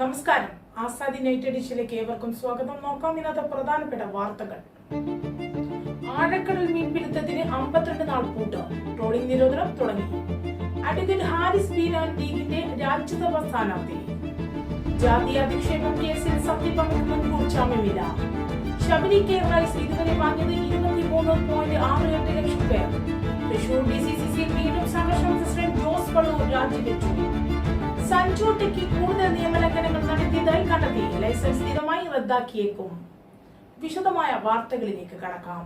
നമസ്കാരം. ആസാദി നൈറ്റ് എഡിഷനിലേക്ക് ഏവർക്കും സ്വാഗതം. നോക്കാം ഇന്നത്തെ പ്രധാനപ്പെട്ട വാർത്തകൾ. ആഴക്കടൽ മീൻപിടുത്തത്തിന് അമ്പത്തിരണ്ട് നാൾ പൂട്ട് ട്രോളിംഗ് നിരോധനം തുടങ്ങി. അഡ്വക്കേറ്റ് ഹാരിസ് ബീരാൻ ലീഗിന്റെ രാജ്യസഭാ സ്ഥാനാർത്ഥി. ജാതി അധിക്ഷേപം കേസിൽ സത്യപ്രമുഖ മുൻകൂർ ജാമ്യമില്ല ശബരി കേരളൈസ് ഇതുവരെ വാങ്ങിയത് ഇരുപത്തിമൂന്ന് പോയിന്റ് ആറ് എട്ട് ലക്ഷം പേർ. Thrissur D C C C വീണ്ടും സംഘർഷം പ്രസിഡന്റ് ജോസ് പള്ളൂർ രാജിവെച്ചു സഞ്ജു ടെക്കി കൂടുതൽ നിയമലംഘനങ്ങൾ നടത്തിയതായി കണ്ടെത്തി. ലൈസൻസ് സ്ഥിരമായി റദ്ദാക്കിയേക്കും. വിശദമായ വാർത്തകളിലേക്ക് കടക്കാം.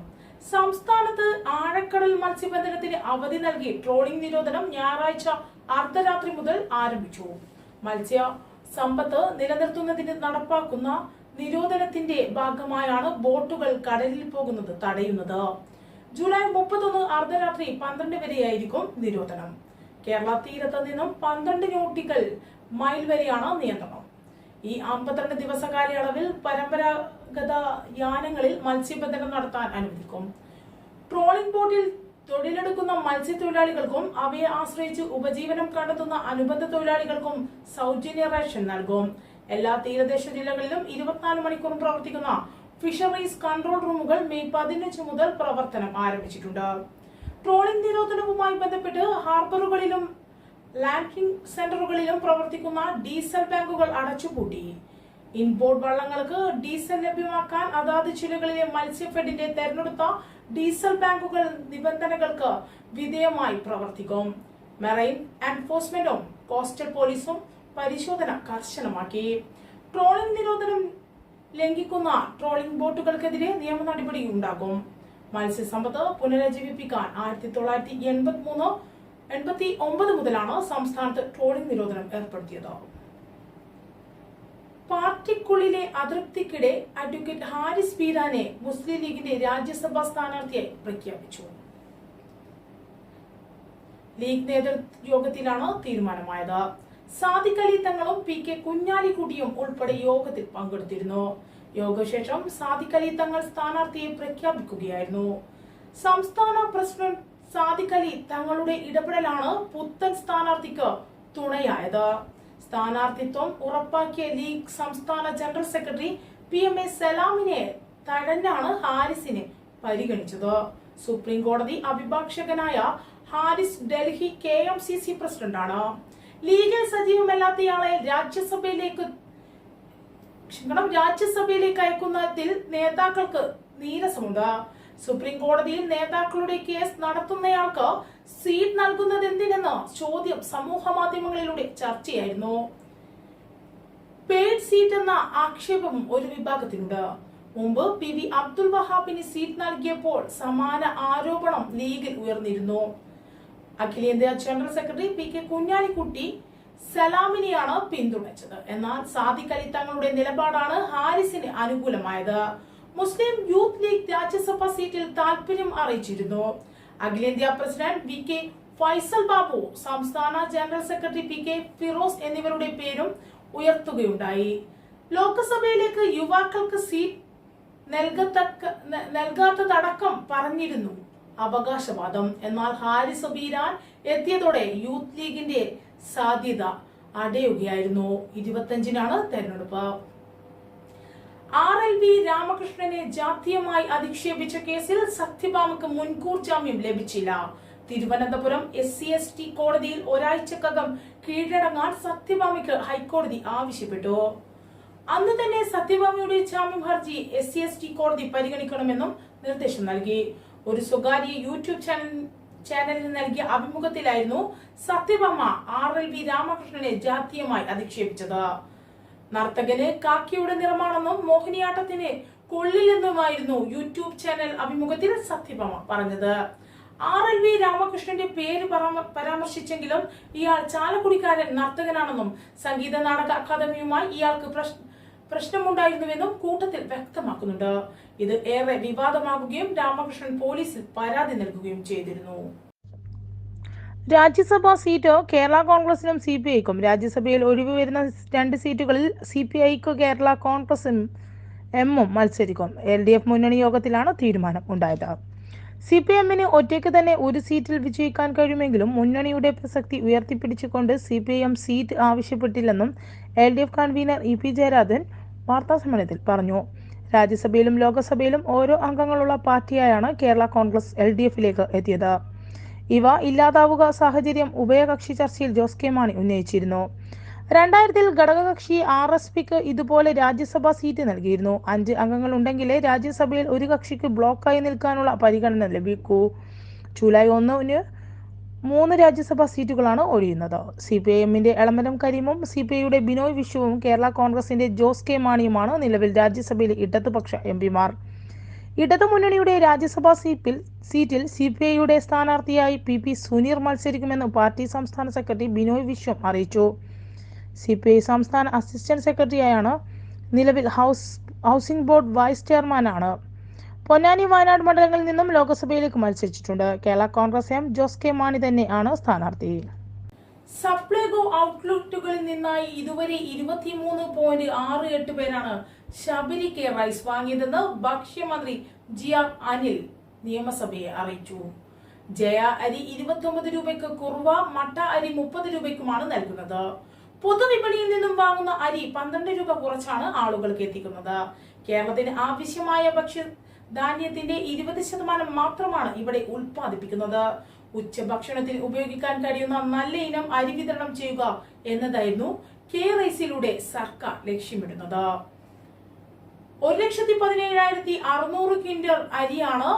സംസ്ഥാനത്ത് ആഴക്കടൽ മത്സ്യബന്ധനത്തിന് അവധി നൽകി ട്രോളിംഗ് നിരോധനം ഞായറാഴ്ച അർദ്ധരാത്രി മുതൽ ആരംഭിച്ചു. മത്സ്യ സമ്പത്ത് നിലനിർത്തുന്നതിന് നടപ്പാക്കുന്ന നിരോധനത്തിന്റെ ഭാഗമായാണ് ബോട്ടുകൾ കടലിൽ പോകുന്നത് തടയുന്നത്. ജൂലൈ മുപ്പത്തൊന്ന് അർദ്ധരാത്രി പന്ത്രണ്ട് വരെയായിരിക്കും നിരോധനം. കേരള തീരത്ത് നിന്നും പന്ത്രണ്ട് നോട്ടിക്കൽ മൈൽ വരെയാണ് നിയന്ത്രണം. ഈ അമ്പത്തിരണ്ട് ദിവസ കാലയളവിൽ പരമ്പരാഗത യാനങ്ങളിൽ മത്സ്യബന്ധനം നടത്താൻ അനുവദിക്കും. ട്രോളിംഗ് ബോട്ടിൽ തൊഴിലെടുക്കുന്ന മത്സ്യത്തൊഴിലാളികൾക്കും അവയെ ആശ്രയിച്ച് ഉപജീവനം കണ്ടെത്തുന്ന അനുബന്ധ തൊഴിലാളികൾക്കും സൗജന്യ റേഷൻ നൽകും. എല്ലാ തീരദേശ ജില്ലകളിലും ഇരുപത്തിനാല് മണിക്കൂറും പ്രവർത്തിക്കുന്ന ഫിഷറീസ് കൺട്രോൾ റൂമുകൾ മെയ് പതിനഞ്ച് മുതൽ പ്രവർത്തനം ആരംഭിച്ചിട്ടുണ്ട്. ട്രോളിംഗ് നിരോധനവുമായി ബന്ധപ്പെട്ട് ഹാർബറുകളിലും ലാൻഡിംഗ് സെന്ററുകളിലും പ്രവർത്തിക്കുന്ന ഡീസൽ ബാങ്കുകൾ അടച്ചുപൂട്ടി. ഇൻപോർട്ട് വള്ളങ്ങൾക്ക് ഡീസൽ ലഭ്യമാക്കാൻ അതാത് ജില്ലകളിലെ മത്സ്യഫെഡിന്റെ തെരഞ്ഞെടുത്ത ഡീസൽ ബാങ്കുകൾ നിബന്ധനകൾക്ക് വിധേയമായി പ്രവർത്തിക്കും. മെറൈൻ എൻഫോഴ്സ്മെന്റും കോസ്റ്റൽ പോലീസും പരിശോധന കർശനമാക്കി. ട്രോളിംഗ് നിരോധനം ലംഘിക്കുന്ന ട്രോളിംഗ് ബോട്ടുകൾക്കെതിരെ നിയമ നടപടി ഉണ്ടാകും. മത്സ്യസമ്പത്ത് പുനരുജ്ജീവിപ്പിക്കാൻ ആയിരത്തി തൊള്ളായിരത്തി എൺപത്തി മൂന്ന് എൺപത്തി ഒമ്പത് മുതലാണ് സംസ്ഥാനത്ത് ട്രോളിംഗ് നിരോധനം ഏർപ്പെടുത്തിയത്. പാർട്ടിക്കുള്ളിലെ അതൃപ്തിക്കിടെ അഡ്വക്കേറ്റ് ഹാരിസ് ബീരാനെ മുസ്ലിം ലീഗിന്റെ രാജ്യസഭാ സ്ഥാനാർത്ഥിയായി പ്രഖ്യാപിച്ചു. ലീഗ് നേതൃയോഗത്തിലാണ് തീരുമാനമായത്. സാദിഖ് അലി തങ്ങളും പി കെ കുഞ്ഞാലിക്കുട്ടിയും ഉൾപ്പെടെ യോഗത്തിൽ പങ്കെടുത്തിരുന്നു. യോഗശേഷം സാദിഖ് തങ്ങൾ സ്ഥാനാർത്ഥിയെ പ്രഖ്യാപിക്കുകയായിരുന്നു. സംസ്ഥാന പ്രസിഡന്റ് സാദിഖ് തങ്ങളുടെ ഇടപെടലാണ് പുത്തൻ സ്ഥാനാർത്ഥിക്ക് തുണയായത്. സ്ഥാനാർത്ഥിത്വം ഉറപ്പാക്കിയ ലീഗ് സംസ്ഥാന general secretary P M A സലാമിനെ തഴഞ്ഞാണ് ഹാരിസിനെ പരിഗണിച്ചത്. സുപ്രീം കോടതി അഭിഭാഷകനായ Haris Delhi K M C C പ്രസിഡന്റാണ്. ലീഗിൽ സജീവമല്ലാത്തയാളെ രാജ്യസഭയിലേക്ക് ക്ഷമിക്കണം രാജ്യസഭയിലേക്ക് അയക്കുന്നതിൽ നേതാക്കൾക്ക് നീരസമുണ്ട്. സുപ്രീം കോടതിയിൽ നേതാക്കളുടെ കേസ് നടത്തുന്നയാൾക്ക് സീറ്റ് നൽകുന്നത് എന്തിനെന്ന് ചോദ്യം സമൂഹ മാധ്യമങ്ങളിലൂടെ ചർച്ചയായിരുന്നു. പെയ്ഡ് സീറ്റ് എന്ന ആക്ഷേപം ഒരു വിഭാഗത്തിനുണ്ട്. മുമ്പ് പി വി അബ്ദുൽ വഹാബിന് സീറ്റ് നൽകിയപ്പോൾ സമാന ആരോപണം ലീഗിൽ ഉയർന്നിരുന്നു. അഖിലേന്ത്യാ general secretary P K Kunhalikutty സലാമിനെയാണ് പിന്തുണച്ചത്. എന്നാൽ സാദിഖ് അലി തങ്ങളുടെ നിലപാടാണ് ഹാരിസിന് അനുകൂലമായത്. മുസ്ലിം യൂത്ത് ലീഗ് രാജ്യസഭാ സീറ്റിൽ താൽപര്യം അറിയിച്ചിരുന്നു. അഖിലേന്ത്യാ president V K Faisal Babu സംസ്ഥാന general secretary P K Firoz എന്നിവരുടെ പേരും ഉയർത്തുകയുണ്ടായി. ലോക്സഭയിലേക്ക് യുവാക്കൾക്ക് സീറ്റ് നൽകാത്തതടക്കം പറഞ്ഞിരുന്നു അവകാശവാദം. എന്നാൽ ഹാരിസ് ബീരാൻ എത്തിയതോടെ യൂത്ത് ലീഗിന്റെ സാധ്യത അടയുകയായിരുന്നു. ഇരുപത്തഞ്ചിനാണ് തെരഞ്ഞെടുപ്പ്. ആർ എൽ വി രാമകൃഷ്ണനെ ജാതീയമായി അധിക്ഷേപിച്ച കേസിൽ സത്യഭാമക്ക് മുൻകൂർ ജാമ്യം ലഭിച്ചില്ല. Thiruvananthapuram S C S T കോടതിയിൽ ഒരാഴ്ചക്കകം കീഴടങ്ങാൻ സത്യഭാമയ്ക്ക് ഹൈക്കോടതി ആവശ്യപ്പെട്ടു. അന്ന് തന്നെ സത്യഭാമയുടെ ജാമ്യം ഹർജി എസ് സി എസ് ടി കോടതി പരിഗണിക്കണമെന്നും നിർദ്ദേശം നൽകി. ഒരു സ്വകാര്യ യൂട്യൂബ് ചാനൽ ചാനലിന് നൽകിയ അഭിമുഖത്തിലായിരുന്നു സത്യഭാമ ആർ എൽ വി രാമകൃഷ്ണനെ ജാതീയമായി അധിക്ഷേപിച്ചത്. നർത്തകന് കാക്കിയുടെ നിറമാണെന്നും മോഹിനിയാട്ടത്തിന് കൊള്ളില്ലെന്നുമായിരുന്നു യൂട്യൂബ് ചാനൽ അഭിമുഖത്തിൽ സത്യഭാമ പറഞ്ഞത്. ആർ എൽ വി രാമകൃഷ്ണന്റെ പേര് പരാമർശിച്ചെങ്കിലും ഇയാൾ ചാലക്കുടിക്കാരൻ നർത്തകനാണെന്നും സംഗീത നാടക അക്കാദമിയുമായി ഇയാൾക്ക് പ്രശ്- പ്രശ്നമുണ്ടായിരുന്നുവെന്നും കൂട്ടത്തിൽ വ്യക്തമാക്കുന്നുണ്ട്. ഇത് ഏറെ വിവാദമാകുകയും രാമകൃഷ്ണൻ പോലീസിൽ പരാതി നൽകുകയും ചെയ്തിരുന്നു. രാജ്യസഭാ സീറ്റ് കേരള കോൺഗ്രസിനും സി പി ഐക്കും? രാജ്യസഭയിൽ ഒഴിവ് വരുന്ന രണ്ട് സീറ്റുകളിൽ സി പി ഐക്ക് കേരള കോൺഗ്രസും എമ്മും മത്സരിക്കും. എൽ ഡി എഫ് മുന്നണി യോഗത്തിലാണ് തീരുമാനം ഉണ്ടായത്. സി പി എമ്മിന് ഒറ്റയ്ക്ക് തന്നെ ഒരു സീറ്റിൽ വിജയിക്കാൻ കഴിയുമെങ്കിലും മുന്നണിയുടെ പ്രസക്തി ഉയർത്തിപ്പിടിച്ചുകൊണ്ട് C P M seat ആവശ്യപ്പെട്ടില്ലെന്നും L D F convener E P Jayarajan വാർത്താസമ്മേളനത്തിൽ പറഞ്ഞു. രാജ്യസഭയിലും ലോക്സഭയിലും ഓരോ അംഗങ്ങളുള്ള പാർട്ടിയായാണ് കേരള കോൺഗ്രസ് എൽ ഡി എഫിലേക്ക് എത്തിയത്. ഇവ ഇല്ലാതാവുക സാഹചര്യം ഉഭയകക്ഷി ചർച്ചയിൽ ജോസ് കെ മാണി ഉന്നയിച്ചിരുന്നു. രണ്ടായിരത്തിൽ ഘടകകക്ഷി ആർ എസ് പിക്ക് ഇതുപോലെ രാജ്യസഭാ സീറ്റ് നൽകിയിരുന്നു. അഞ്ച് അംഗങ്ങൾ ഉണ്ടെങ്കിലേ രാജ്യസഭയിൽ ഒരു കക്ഷിക്ക് ബ്ലോക്കായി നിൽക്കാനുള്ള പരിഗണന ലഭിക്കൂ. ജൂലൈ ഒന്നിന് മൂന്ന് രാജ്യസഭാ സീറ്റുകളാണ് ഒഴിയുന്നത്. സി പി ഐ എമ്മിന്റെ എളമരം കരീമും സി പി ഐയുടെ ബിനോയ് വിശ്വവും കേരള കോൺഗ്രസിന്റെ ജോസ് കെ മാണിയുമാണ് നിലവിൽ രാജ്യസഭയിലെ ഇടതുപക്ഷ എം പിമാർ. രാജ്യസഭാ സീറ്റിൽ സീറ്റിൽ സി പി ഐയുടെ സ്ഥാനാർത്ഥിയായി പി പി സുനീർ മത്സരിക്കുമെന്ന് പാർട്ടി സംസ്ഥാന സെക്രട്ടറി ബിനോയ് വിശ്വം അറിയിച്ചു. സി പി ഐ സംസ്ഥാന അസിസ്റ്റന്റ് സെക്രട്ടറിയായാണ് നിലവിൽ ഹൗസ് ഹൗസിംഗ് ബോർഡ് വൈസ് ചെയർമാനാണ്. പൊന്നാനി വയനാട് മണ്ഡലങ്ങളിൽ നിന്നും ലോക്സഭയിലേക്ക് മത്സരിച്ചിട്ടുണ്ട്. കേരള കോൺഗ്രസ് എം ജോസ് കെ മാണി തന്നെയാണ് സ്ഥാനാർത്ഥി. സപ്ലൈകോ ഔട്ട്ലെറ്റുകളിൽ നിന്നായി ഇതുവരെ ഇരുപത്തിമൂന്ന് പോയിന്റ് ആറ് എട്ട് പേരാണ് ശബരി കെ റൈസ് വാങ്ങിയതെന്ന് ഭക്ഷ്യമന്ത്രി ജി ആർ അനിൽ നിയമസഭയെ അറിയിച്ചു. ജയ അരി ഇരുപത്തി രൂപയ്ക്ക് കുറുവ മട്ട അരി മുപ്പത് രൂപയ്ക്കുമാണ് നൽകുന്നത്. പൊതുവിപണിയിൽ നിന്നും വാങ്ങുന്ന അരി പന്ത്രണ്ട് രൂപ കുറച്ചാണ് ആളുകൾക്ക് എത്തിക്കുന്നത്. കേരളത്തിന് ആവശ്യമായ ഭക്ഷ്യ ധാന്യത്തിന്റെ ഇരുപത് ശതമാനം മാത്രമാണ് ഇവിടെ ഉൽപ്പാദിപ്പിക്കുന്നത്. ഉച്ചഭക്ഷണത്തിൽ ഉപയോഗിക്കാൻ കഴിയുന്ന നല്ല ഇനം അരി വിതരണം ചെയ്യുക എന്നതായിരുന്നു കെ റൈസിലൂടെ സർക്കാർ ലക്ഷ്യമിടുന്നത്. ഒരു ലക്ഷത്തി പതിനേഴായിരത്തി അറുന്നൂറ് ക്വിന്റൽ അരിയാണ്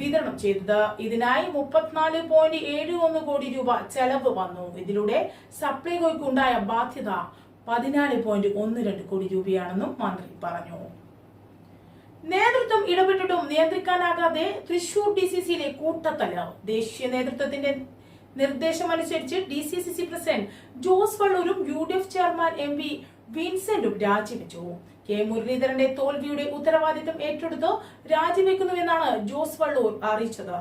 വിതരണം ചെയ്തത്. ഇതിനായി മുപ്പത്തിനാല് പോയിന്റ് ഏഴ് ഒന്ന് കോടി രൂപ ചെലവ് വന്നു. ഇതിലൂടെ സപ്ലൈകോയ്ക്ക് ഉണ്ടായ ബാധ്യത പതിനാല് പോയിന്റ് ഒന്ന് രണ്ട് കോടി രൂപയാണെന്നും മന്ത്രി പറഞ്ഞു. നേതൃത്വം ഇടപെട്ടിട്ടും നിയന്ത്രിക്കാനാകാതെ തൃശൂർ ഡി സി സിയിലെ കൂട്ടത്തല ദേശീയ നേതൃത്വത്തിന്റെ നിർദ്ദേശമനുസരിച്ച് D C C C president Jose വള്ളൂരും U D F chairman M V വിൻസെന്റും രാജിവെച്ചു. കെ മുരളീധരന്റെ തോൽവിയുടെ ഉത്തരവാദിത്തം ഏറ്റെടുത്ത് രാജിവെക്കുന്നുവെന്നാണ് ജോസ് വള്ളൂർ അറിയിച്ചത്.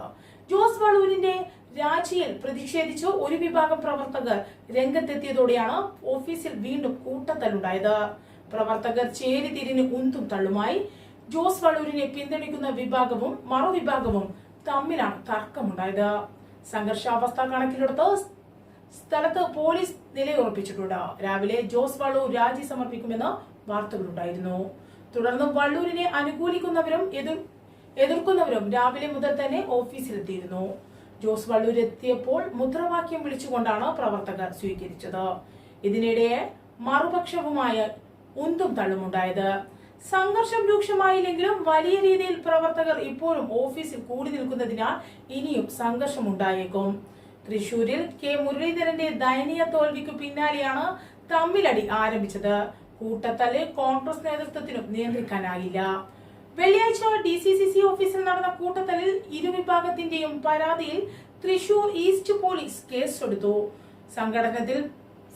ജോസ് വള്ളൂരിന്റെ രാജിയിൽ പ്രതിഷേധിച്ച് ഒരു വിഭാഗം പ്രവർത്തകർ രംഗത്തെത്തിയതോടെയാണ് ഓഫീസിൽ വീണ്ടും കൂട്ടത്തലുണ്ടായത് പ്രവർത്തകർ ചേരിതിരിഞ്ഞ് ഉന്തും തള്ളുമായി. ജോസ് വള്ളൂരിനെ പിന്തുണയ്ക്കുന്ന വിഭാഗവും മറുവിഭാഗവും തമ്മിലാണ് തർക്കമുണ്ടായത്. സംഘർഷാവസ്ഥ കണക്കിലെടുത്ത് സ്ഥലത്ത് പോലീസ് നിലയുറപ്പിച്ചിട്ടുണ്ട്. രാവിലെ ജോസ് വള്ളൂർ രാജി സമർപ്പിക്കുമെന്ന് വാർത്തകളുണ്ടായിരുന്നു. തുടർന്ന് വള്ളൂരിനെ അനുകൂലിക്കുന്നവരും എതിർ എതിർക്കുന്നവരും രാവിലെ മുതൽ തന്നെ ഓഫീസിലെത്തിയിരുന്നു. ജോസ് വള്ളൂർ എത്തിയപ്പോൾ മുദ്രാവാക്യം വിളിച്ചുകൊണ്ടാണ് പ്രവർത്തകർ സ്വീകരിച്ചത്. ഇതിനിടെ മറുപക്ഷവുമായ ഉന്തും തള്ളുമുണ്ടായത്. സംഘർഷം രൂക്ഷമായില്ലെങ്കിലും വലിയ രീതിയിൽ പ്രവർത്തകർ ഇപ്പോഴും ഓഫീസിൽ കൂടി നിൽക്കുന്നതിനാൽ ഇനിയും സംഘർഷം ഉണ്ടായേക്കും തൃശൂരിൽ കെ മുരളീധരന്റെ ദയനീയ തോൽവിക്ക് പിന്നാലെയാണ് തമ്മിലടി ആരംഭിച്ചത്. കൂട്ടത്തല്ല് കോൺഗ്രസ് നേതൃത്വത്തിനും നിയന്ത്രിക്കാനായില്ല. വെള്ളിയാഴ്ച ഡി സി സി സി ഓഫീസിൽ നടന്ന കൂട്ടത്തലിൽ ഇരുവിഭാഗത്തിന്റെയും പരാതിയിൽ തൃശൂർ ഈസ്റ്റ് പോലീസ് കേസെടുത്തു. സംഘടനത്തിൽ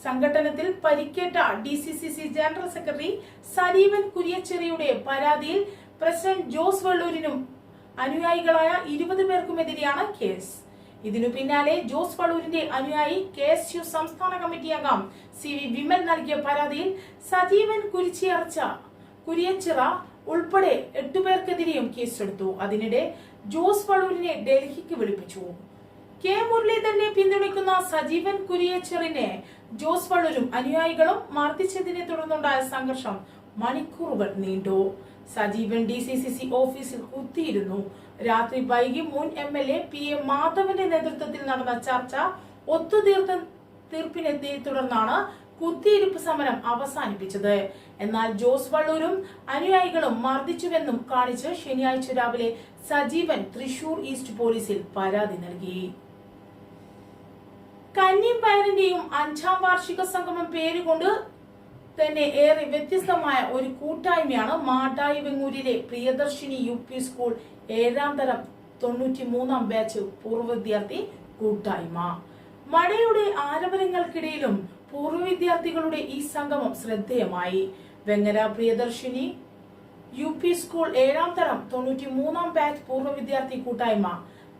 സംഘടനത്തിൽ പരിക്കേറ്റ D C C C general secretary സലീമൻ കുര്യച്ചെറിയുടെ പരാതിയിൽ പ്രസിഡന്റ് ജോസ് വള്ളൂരിനും അനുയായികളായ ഇരുപത് പേർക്കുമെതിരെയാണ് കേസ്. ഇതിനു പിന്നാലെ ജോസ് വള്ളൂരിന്റെ അനുയായി കെ എസ് യു സംസ്ഥാന കമ്മിറ്റി അംഗം സി വി വിമൽ നൽകിയ പരാതിയിൽ സജീവൻ കുരിച്ചിയർച്ച കുരിയച്ചിറ ഉൾപ്പെടെ എട്ടുപേർക്കെതിരെയും കേസെടുത്തു. അതിനിടെ ജോസ് വള്ളൂരിനെ ഡൽഹിക്ക് വിളിപ്പിച്ചു. കെ മുരളീധരനെ പിന്തുണയ്ക്കുന്ന സജീവൻ കുരിയച്ചറിനെ ജോസ് വള്ളൂരും അനുയായികളും മർദ്ദിച്ചതിനെ തുടർന്നുണ്ടായ സംഘർഷം മണിക്കൂറുകൾ നീണ്ടു. Sajeevan D C C C ഓഫീസിൽ കുത്തിയിരുന്നു. രാത്രി വൈകി മുൻ M L A P A മാധവന്റെ നേതൃത്വത്തിൽ നടന്ന ചർച്ച ഒത്തുതീർത്ത തീർപ്പിനെത്തി തുടർന്നാണ് കുത്തിയിരിപ്പ് സമരം അവസാനിപ്പിച്ചത്. എന്നാൽ ജോസ് വള്ളൂരും അനുയായികളും മർദ്ദിച്ചുവെന്നും കാണിച്ച് ശനിയാഴ്ച രാവിലെ സജീവൻ തൃശൂർ ഈസ്റ്റ് പോലീസിൽ പരാതി നൽകി. കന്നിയും പയറിന്റെയും അഞ്ചാം വാർഷിക സംഗമം പേരുകൊണ്ട് തന്നെ ഏറെ വ്യത്യസ്തമായ ഒരു കൂട്ടായ്മയാണ് മാട്ടായി വെങ്ങൂരിലെ പ്രിയദർശിനി യു പി സ്കൂൾ ഏഴാം തരം തൊണ്ണൂറ്റി മൂന്നാം ബാച്ച് പൂർവ വിദ്യാർത്ഥി കൂട്ടായ്മ. മഴയുടെ ആരവരങ്ങൾക്കിടയിലും പൂർവ വിദ്യാർത്ഥികളുടെ ഈ സംഗമം ശ്രദ്ധേയമായി. Vengara Priyadarshini U P school ഏഴാം തരം തൊണ്ണൂറ്റി മൂന്നാം ബാച്ച് പൂർവ വിദ്യാർത്ഥി കൂട്ടായ്മ.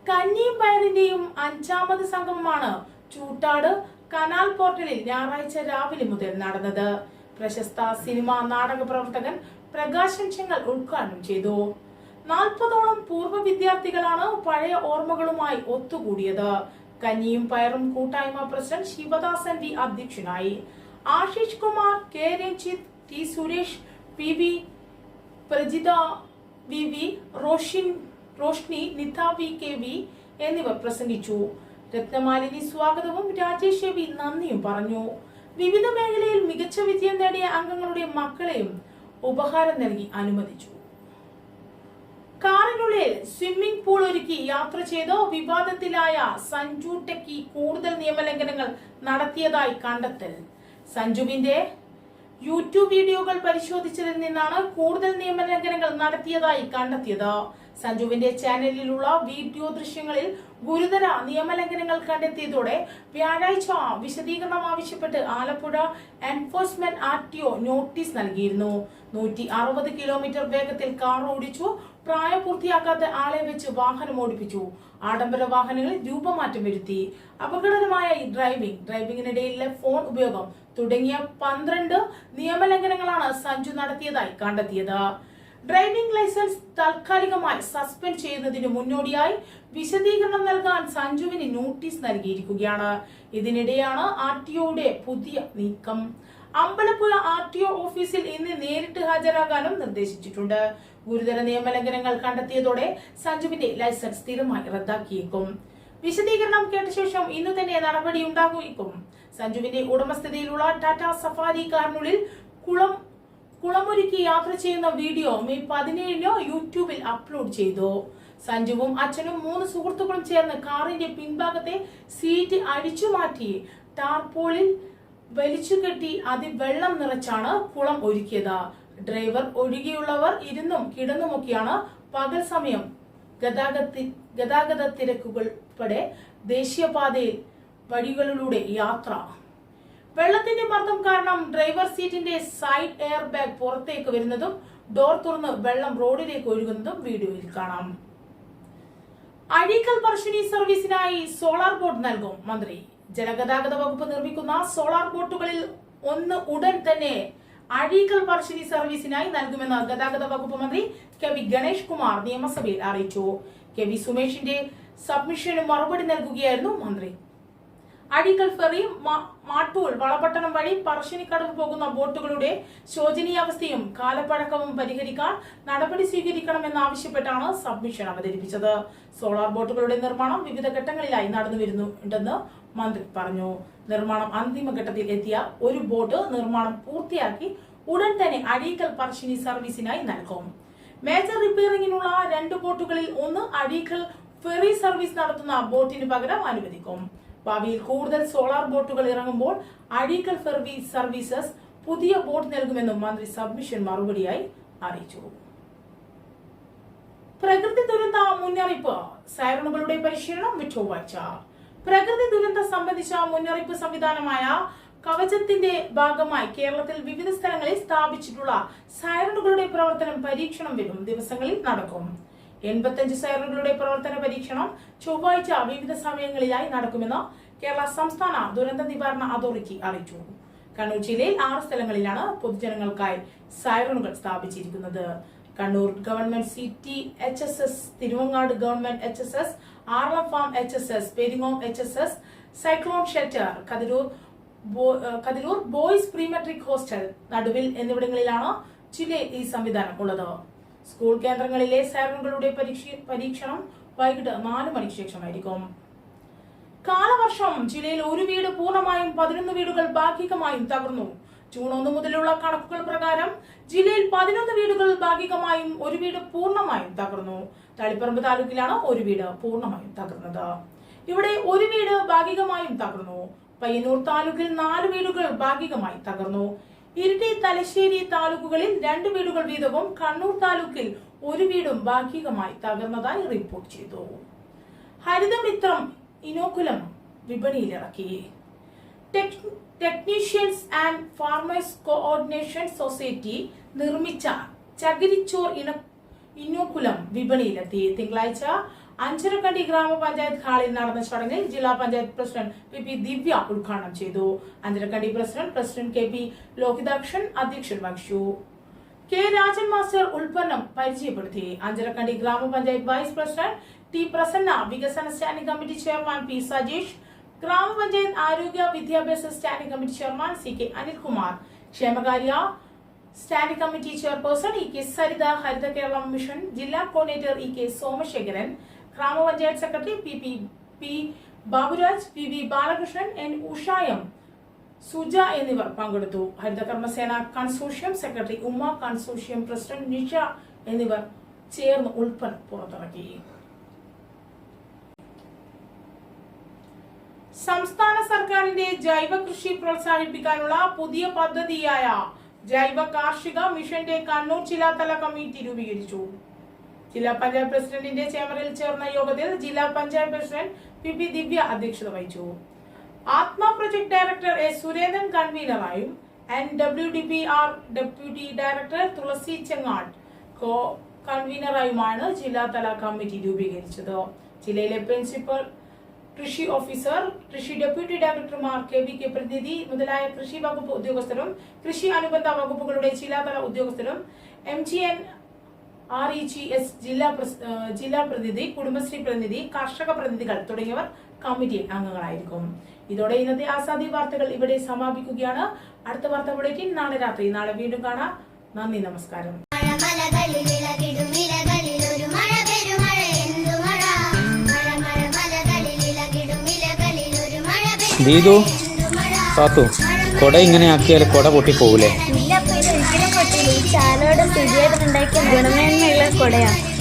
കന്നിയും പയറിന്റെയും അഞ്ചാമത് സംഗമമാണ് ചൂട്ടാട് കനാൽ പോർട്ടലിൽ ഞായറാഴ്ച രാവിലെ മുതൽ നടന്നത്. പ്രശസ്ത സിനിമാ നാടക പ്രവർത്തകൻ പ്രകാശൻ ചെങ്ങൽ ഉദ്ഘാടനം ചെയ്തു. നാൽപ്പതോളം പൂർവ വിദ്യാർത്ഥികളാണ് പഴയ ഓർമ്മകളുമായി ഒത്തുകൂടിയത്. കഞ്ഞിയും പയറും കൂട്ടായ്മ പ്രസിഡന്റ് ശിവദാസൻ വി അധ്യക്ഷനായി. Ashish Kumar K Ranjith T Suresh P V Prajitha V V Roshin Roshni Nitha V K V എന്നിവർ പ്രസംഗിച്ചു. രത്നമാലിനി സ്വാഗതവും രാജേഷ് രവി നന്ദിയും പറഞ്ഞു. വിവിധ മേഖലയിൽ മികച്ച വിജയം നേടിയ അംഗങ്ങളുടെ മക്കളെയും ഉപഹാരം നൽകി അനുമതിച്ചു. കാറിനുള്ളിൽ സ്വിമ്മിംഗ് പൂൾ ഒരുക്കി യാത്ര ചെയ്ത് വിവാദത്തിലായ സഞ്ജു ടെക്കി കൂടുതൽ നിയമലംഘനങ്ങൾ നടത്തിയതായി കണ്ടെത്തൽ. സഞ്ജുവിന്റെ യൂട്യൂബ് വീഡിയോകൾ പരിശോധിച്ചതിൽ നിന്നാണ് കൂടുതൽ നിയമലംഘനങ്ങൾ നടത്തിയതായി കണ്ടെത്തിയത്. സഞ്ജുവിന്റെ ചാനലിലുള്ള വീഡിയോ ദൃശ്യങ്ങളിൽ ഗുരുതര നിയമലംഘനങ്ങൾ കണ്ടെത്തിയതോടെ വ്യാഴാഴ്ച വിശദീകരണം ആവശ്യപ്പെട്ട് Alappuzha enforcement R T O notice നൽകിയിരുന്നു. നൂറ്റി അറുപത് കിലോമീറ്റർ വേഗത്തിൽ കാർ ഓടിച്ചു പ്രായപൂർത്തിയാക്കാത്ത ആളെ വെച്ച് വാഹനം ഓടിപ്പിച്ചു. ആഡംബര വാഹനങ്ങളിൽ രൂപമാറ്റം വരുത്തി. അപകടകരമായ ഡ്രൈവിംഗ് ഡ്രൈവിംഗിനിടയിലെ ഫോൺ ഉപയോഗം തുടങ്ങിയ പന്ത്രണ്ട് നിയമലംഘനങ്ങളാണ് സഞ്ജു നടത്തിയതായി കണ്ടെത്തിയത്. ഡ്രൈവിംഗ് ലൈസൻസ് താൽക്കാലികമായി സസ്പെൻഡ് ചെയ്യുന്നതിന് മുന്നോടിയായി വിശദീകരണം നൽകാൻ സഞ്ജുവിന് നോട്ടീസ് നൽകിയിരിക്കുകയാണ്. ഇതിനിടെയാണ് ആർ ടി ഒയുടെ പുതിയ നീക്കം. അമ്പലപ്പുഴ ആർ ടി ഒ ഓഫീസിൽ ഇന്ന് നേരിട്ട് ഹാജരാകാനും നിർദ്ദേശിച്ചിട്ടുണ്ട്. ഗുരുതര നിയമലംഘനങ്ങൾ കണ്ടെത്തിയതോടെ സഞ്ജുവിന്റെ ലൈസൻസ് സ്ഥിരമായി റദ്ദാക്കിയേക്കും. വിശദീകരണം കേട്ട ശേഷം ഇന്നു തന്നെ നടപടി ഉണ്ടാകും. സഞ്ജുവിന്റെ ഉടമസ്ഥതയിലുള്ള ടാറ്റ സഫാരി കാറിനുള്ളിൽ കുളം കുളമൊരുക്കി യാത്ര ചെയ്യുന്ന വീഡിയോ മെയ് പതിനേഴിന് യൂട്യൂബിൽ അപ്ലോഡ് ചെയ്തു. സഞ്ജുവും അച്ഛനും മൂന്ന് സുഹൃത്തുക്കളും ചേർന്ന് കാറിന്റെ പിൻഭാഗത്തെ സീറ്റ് അഴിച്ചു മാറ്റി. ടാർപോളിൽ വലിച്ചുകെട്ടി അതിൽ വെള്ളം നിറച്ചാണ് കുളം ഒരുക്കിയത്. ഡ്രൈവർ ഒഴികെയുള്ളവർ ഇരുന്നും കിടന്നുമൊക്കെയാണ് പകൽ സമയം ഗതാഗത ഗതാഗത തിരക്കുകൾ ഉൾപ്പെടെ ദേശീയപാതയിൽ വഴികളിലൂടെ യാത്ര. വെള്ളത്തിന്റെ മർദ്ദം കാരണം ഡ്രൈവർ സീറ്റിന്റെ സൈഡ് എയർ ബാഗ് പുറത്തേക്ക് വരുന്നതും ഡോർ തുറന്ന് വെള്ളം റോഡിലേക്ക് ഒഴുകുന്നതും വീഡിയോയിൽ കാണാം. അഴീക്കൽ പറശ്ശിനി സർവീസിനായി സോളാർ ബോട്ട് നൽകും മന്ത്രി. ജലഗതാഗത വകുപ്പ് നിർമ്മിക്കുന്ന സോളാർ ബോട്ടുകളിൽ ഒന്ന് ഉടൻ തന്നെ അഴീക്കൽ പറശ്ശിനി സർവീസിനായി നൽകുമെന്ന് ഗതാഗത വകുപ്പ് മന്ത്രി കെ വി ഗണേഷ് കുമാർ നിയമസഭയിൽ അറിയിച്ചു. കെ വി സുമേഷിന്റെ സബ്മിഷന് മറുപടി നൽകുകയായിരുന്നു മന്ത്രി. അഴീക്കൽ ഫെറി മാ- മാട്ടൂൾ വളപട്ടണം വഴി പറശ്ശിനിക്കടവ് പോകുന്ന ബോട്ടുകളുടെ ശോചനീയാവസ്ഥയും കാലപ്പഴക്കവും പരിഹരിക്കാൻ നടപടി സ്വീകരിക്കണമെന്നാവശ്യപ്പെട്ടാണ് സബ്മിഷൻ അവതരിപ്പിച്ചത്. സോളാർ ബോട്ടുകളുടെ നിർമ്മാണം വിവിധ ഘട്ടങ്ങളിലായി നടന്നു വരുന്നുണ്ടെന്ന് മന്ത്രി പറഞ്ഞു. നിർമ്മാണം അന്തിമഘട്ടത്തിൽ എത്തിയ ഒരു ബോട്ട് നിർമ്മാണം പൂർത്തിയാക്കി ഉടൻ തന്നെ അഴീക്കൽ പറശ്ശിനി സർവീസിനായി നൽകും. മേജർ റിപ്പയറിംഗിനുള്ള രണ്ട് ബോട്ടുകളിൽ ഒന്ന് അഴീക്കൽ ഫെറി സർവീസ് നടത്തുന്ന ബോട്ടിന് പകരം അനുവദിക്കും. ഭാവിയിൽ കൂടുതൽ സോളാർ ബോട്ടുകൾ ഇറങ്ങുമ്പോൾ അഴീക്കൽ സർവീസ് സർവീസസ് പുതിയ ബോട്ട് നൽകുമെന്നും മന്ത്രി സബ്മിഷൻ മറുപടിയായി അറിയിച്ചു. പ്രകൃതി ദുരന്ത മുന്നറിയിപ്പ് സൈറണുകളുടെ പരിശീലനം ചൊവ്വാഴ്ച പ്രകൃതി ദുരന്തം സംബന്ധിച്ച മുന്നറിയിപ്പ് സംവിധാനമായ കവചത്തിന്റെ ഭാഗമായി കേരളത്തിൽ വിവിധ സ്ഥലങ്ങളിൽ സ്ഥാപിച്ചിട്ടുള്ള സൈറണുകളുടെ പ്രവർത്തനം പരീക്ഷണം വരും ദിവസങ്ങളിൽ നടക്കും. എൺപത്തഞ്ച് സൈറണുകളുടെ പ്രവർത്തന പരീക്ഷണം ചൊവ്വാഴ്ച വിവിധ സമയങ്ങളിലായി നടക്കുമെന്ന് കേരള സംസ്ഥാന ദുരന്ത നിവാരണ അതോറിറ്റി അറിയിച്ചു. കണ്ണൂർ ജില്ലയിൽ ആറ് സ്ഥലങ്ങളിലാണ് പൊതുജനങ്ങൾക്കായി സൈറണുകൾ സ്ഥാപിച്ചിരിക്കുന്നത്. Kannur government city H S S Thiruvangad government H S S Aralam farm H S S Peringome H S S cyclone shelter Kathirur Kathirur boys premetric hostel Naduvil എന്നിവിടങ്ങളിലാണ് ജില്ലയിൽ ഈ സംവിധാനം ഉള്ളത്. സ്കൂൾ കേന്ദ്രങ്ങളിലെ സേവനങ്ങളുടെ പരീക്ഷ- പരീക്ഷണം വൈകിട്ട് നാല് മണിക്ക് ശേഷമായിരിക്കും. കാലവർഷം ജില്ലയിൽ ഒരു വീട് പൂർണമായും പതിനൊന്ന് വീടുകൾ ഭാഗികമായും തകർന്നു. ജൂൺ ഒന്ന് മുതലുള്ള കണക്കുകൾ പ്രകാരം ജില്ലയിൽ പതിനൊന്ന് വീടുകൾ ഭാഗികമായും ഒരു വീട് പൂർണമായും തകർന്നു. തളിപ്പറമ്പ് താലൂക്കിലാണ് ഒരു വീട് പൂർണമായും തകർന്നത്. ഇവിടെ ഒരു വീട് ഭാഗികമായും തകർന്നു. പയ്യന്നൂർ താലൂക്കിൽ നാല് വീടുകൾ ഭാഗികമായി തകർന്നു. ഇരിട്ടി തലശ്ശേരി താലൂക്കുകളിൽ രണ്ട് വീടുകൾ വീതവും കണ്ണൂർ താലൂക്കിൽ ഒരു വീടും ഭാഗികമായി തകർന്നതായി റിപ്പോർട്ട് ചെയ്തു. Harithamithram inoculum വിപണിയിലിറക്കി. Tech- technicians and farmers coordination society നിർമ്മിച്ച ചകിരിച്ചോർ ഇന ഇനോക്കുലം വിപണിയിലെത്തി. തിങ്കളാഴ്ച അഞ്ചരക്കണ്ടി ഗ്രാമപഞ്ചായത്ത് ഹാളിൽ നടന്ന ചടങ്ങിൽ ജില്ലാ panchayat president P P Divya ഉദ്ഘാടനം ചെയ്തു. Anjarakandy president president K P Lohithakshan അധ്യക്ഷൻ വഹിച്ചു. കെ രാജൻ മാസ്റ്റർ ഉൽപ്പന്നം പരിചയപ്പെടുത്തി. അഞ്ചരക്കണ്ടി ഗ്രാമപഞ്ചായത്ത് വൈസ് പ്രസിഡന്റ് ടി പ്രസന്ന വികസന standing committee chairman P Sajeesh ഗ്രാമപഞ്ചായത്ത് ആരോഗ്യ വിദ്യാഭ്യാസ standing committee chairman C K Anilkumar ക്ഷേമകാര്യ standing committee chairperson E K Saritha Haritha Keralam mission ജില്ലാ കോർഡിനേറ്റർ ഇ കെ സോമശേഖരൻ ഗ്രാമപഞ്ചായത്ത് secretary P P P Baburaj P V Balakrishnan N ഉഷായം Suja എന്നിവർ പങ്കെടുത്തു. ഹരിതകർമ്മസേന consortium secretary ഉമ്മ കൺസോഷ്യം പ്രസിഡന്റ് നിഷ എന്നിവർ ചേർന്ന് ഉൾപ്പെടെ പുറത്തിറക്കി. സംസ്ഥാന സർക്കാരിന്റെ ജൈവ കൃഷി പ്രോത്സാഹിപ്പിക്കാനുള്ള പുതിയ പദ്ധതിയായ ജൈവ കാർഷിക മിഷന്റെ കണ്ണൂർ ജില്ലാതല കമ്മിറ്റി രൂപീകരിച്ചു. ജില്ലാ പഞ്ചായത്ത് പ്രസിഡന്റിന്റെ ചേംബറിൽ ചേർന്ന യോഗത്തിൽ ജില്ലാ panchayat president P P Divya അധ്യക്ഷത വഹിച്ചു. Atma project director S Surendran കൺവീനറായും N W D P R deputy director Thulasi Chengat co കൺവീനറായുമാണ് ജില്ലാതല കമ്മിറ്റി രൂപീകരിച്ചത്. ജില്ലയിലെ പ്രിൻസിപ്പൽ കൃഷി ഓഫീസർ കൃഷി ഡെപ്യൂട്ടി ഡയറക്ടർമാർ കെ വി കെ പ്രതിനിധി മുതലായ കൃഷി വകുപ്പ് ഉദ്യോഗസ്ഥരും കൃഷി അനുബന്ധ വകുപ്പുകളുടെ ജില്ലാതല ഉദ്യോഗസ്ഥരും M G N R E G S ജില്ലാ ജില്ലാ പ്രതിനിധി കുടുംബശ്രീ പ്രതിനിധി കർഷക പ്രതിനിധികൾ തുടങ്ങിയവർ കമ്മിറ്റി അംഗങ്ങളായിരിക്കും. ഇതോടെ ഇന്നത്തെ ആസാദി വാർത്തകൾ ഇവിടെ സമാപിക്കുകയാണ്. അടുത്ത വാർത്ത ബുള്ളറ്റിൻ നാളെ രാത്രി. നാളെ വീണ്ടും കാണാം. നന്ദി നമസ്കാരം. ദീതു സാത്തു കൊട ഇങ്ങനെ ആക്കിയാൽ കൊട പൊട്ടിപ്പോകൂലേ? ഇല്ല പിന്നെ ഒരിക്കലും പറ്റില്ല ഈ ചാലോടെ ഉണ്ടാക്കിയ ഗുണമേന്മയുള്ള 过来呀。